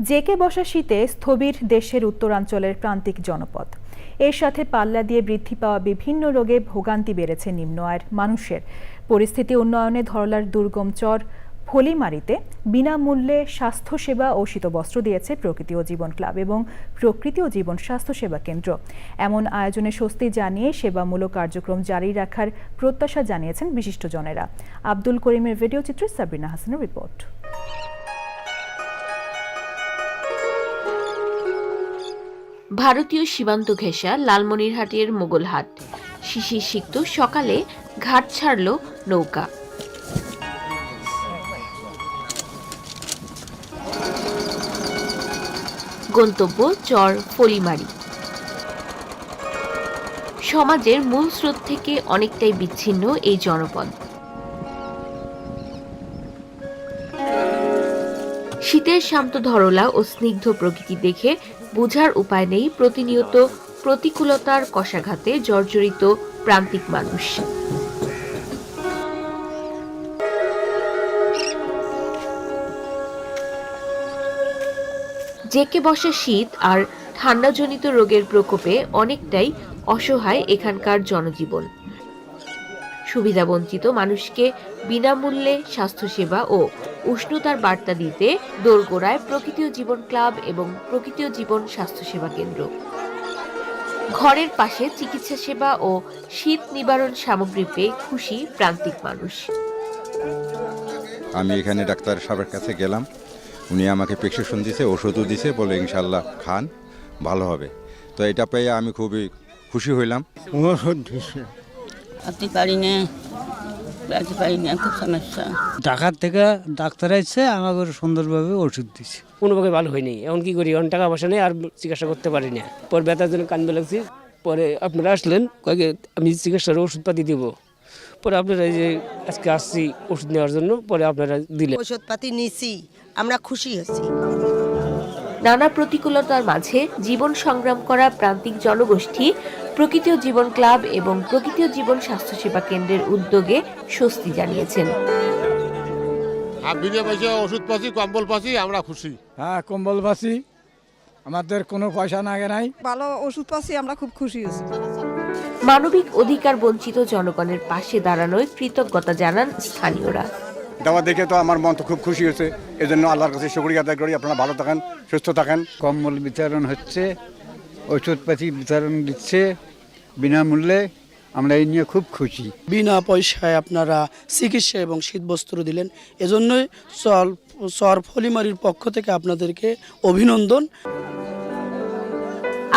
JK বসা শীতে স্থবির দেশের উত্তরাঞ্চলের প্রান্তিক জনপদ। এর সাথে পাল্লা দিয়ে বৃদ্ধি পাওয়া বিভিন্ন রোগে ভোগান্তি বেড়েছে নিম্ন আয়ের মানুষের। পরিস্থিতি উন্নয়নে ধরলার দুর্গম চর ফলিমারিতে বিনামূল্যে স্বাস্থ্যসেবা ও শীতবস্ত্র দিয়েছে প্রকৃতি ও জীবন ক্লাব এবং প্রকৃতি ও জীবন স্বাস্থ্যসেবা কেন্দ্র। এমন আয়োজনে স্বস্তি জানিয়ে সেবামূলক কার্যক্রম জারি রাখার প্রত্যাশা জানিয়েছেন বিশিষ্টজনেরা। আব্দুল করিমের ভিডিও চিত্রে সাবরিনা হাসানের রিপোর্ট। ভারতীয় সীমান্ত ঘেঁষা লালমনিরহাটের মোগলহাট শিশির সিক্ত সকালে ঘাট ছাড়ল নৌকা। গন্তব্য চর ফলিমারি। সমাজের মূল স্রোত থেকে অনেকটাই বিচ্ছিন্ন এই জনপদ। শীতের শান্ত ধরলা ও স্নিগ্ধ প্রকৃতি দেখে বোঝার উপায় নেই প্রতিনিয়ত প্রতিকূলতার কষাঘাতে জর্জরিত প্রান্তিক মানুষ। জেকে বসা শীত আর ঠান্ডাজনিত রোগের প্রকোপে অনেকটাই অসহায় এখানকার জনজীবন। সুবিধাবঞ্চিত মানুষকে বিনামূল্যে স্বাস্থ্যসেবা ও উষ্ণতার বার্তা দিতে দোরগোড়ায় প্রকৃতি ও জীবন ক্লাব এবং প্রকৃতি ও জীবন স্বাস্থ্যসেবা কেন্দ্র। ঘরের পাশে চিকিৎসা সেবা ও শীত নিবারণ সামগ্রী পেয়ে খুশি প্রান্তিক মানুষ। আমি এখানে ডাক্তার সাহেবের কাছে গেলাম। উনি আমাকে প্রেসক্রিপশন দিছে ওষুধও দিছে বলে ইনশাল্লাহ খান ভালো হবে। তো এটা পেয়ে আমি খুবই খুশি হইলাম। ওষুধ দিছে। আপনি পারি না বাড়িতে পারি না খুব সমস্যা। ঢাকার থেকে ডাক্তার আসছে আমাকে সুন্দরভাবে ওষুধ দিছে কোনোভাবে ভালো হয়নি। এখন কি করি? এখন টাকা পয়সা নেই আর চিকিৎসা করতে পারি না। পরে ব্যথার জন্য কান্দে লাগছি। পরে আপনারা আসলেন কয়েকে আমি চিকিৎসার ওষুধপাতি দিব। পরে আপনারা যে আজকে আসছি ওষুধ নেওয়ার জন্য পরে আপনারা দিলেন। ওষুধপাতি নিছি আমরা খুশি হয়েছি। নানা প্রতিকূলতার মাঝে জীবন সংগ্রাম করা প্রান্তিক জনগোষ্ঠী প্রকৃতি জীবন ক্লাব এবং প্রকৃতি ও জীবন স্বাস্থ্যসেবা কেন্দ্রের উদ্যোগে স্বস্তি জানিয়েছেন। আর বিনা পয়সা ওষুধ পাচ্ছি কম্বল পাচ্ছি আমরা খুশি। হ্যাঁ কম্বল আমাদের কোনো পয়সা লাগে নাই ভালো ওষুধ পাচ্ছি আমরা খুব খুশি হয়েছি। মানবিক অধিকার বঞ্চিত জনগণের পাশে দাঁড়ানোয় কৃতজ্ঞতা জানান স্থানীয়রা। দেওয়া দেখে তো আমার মন তো খুব খুশি হয়েছে। এই জন্য আল্লাহর কাছে শুক্রিয়া আদায় করি। আপনারা ভালো থাকেন সুস্থ থাকেন। কম্বল বিতরণ হচ্ছে ওষুধপাতি বিতরণ দিচ্ছে বিনামূল্যে। আমরা এই নিয়ে খুব খুশি। বিনা পয়সায় আপনারা চিকিৎসা এবং শীতবস্ত্র দিলেন। এজন্যই সর ফলিমারির পক্ষ থেকে আপনাদেরকে অভিনন্দন।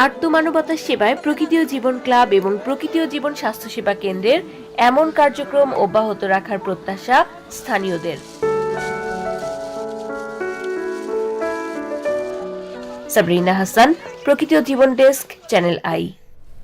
আর্তমানবতার সেবায় প্রকৃতি ও জীবন ক্লাব এবং প্রকৃতি ও জীবন স্বাস্থ্যসেবা কেন্দ্রের এমন কার্যক্রম অব্যাহত রাখার প্রত্যাশা স্থানীয়দের। সাবরিনা হাসান প্রকৃতি ও জীবন ডেস্ক, চ্যানেল আই।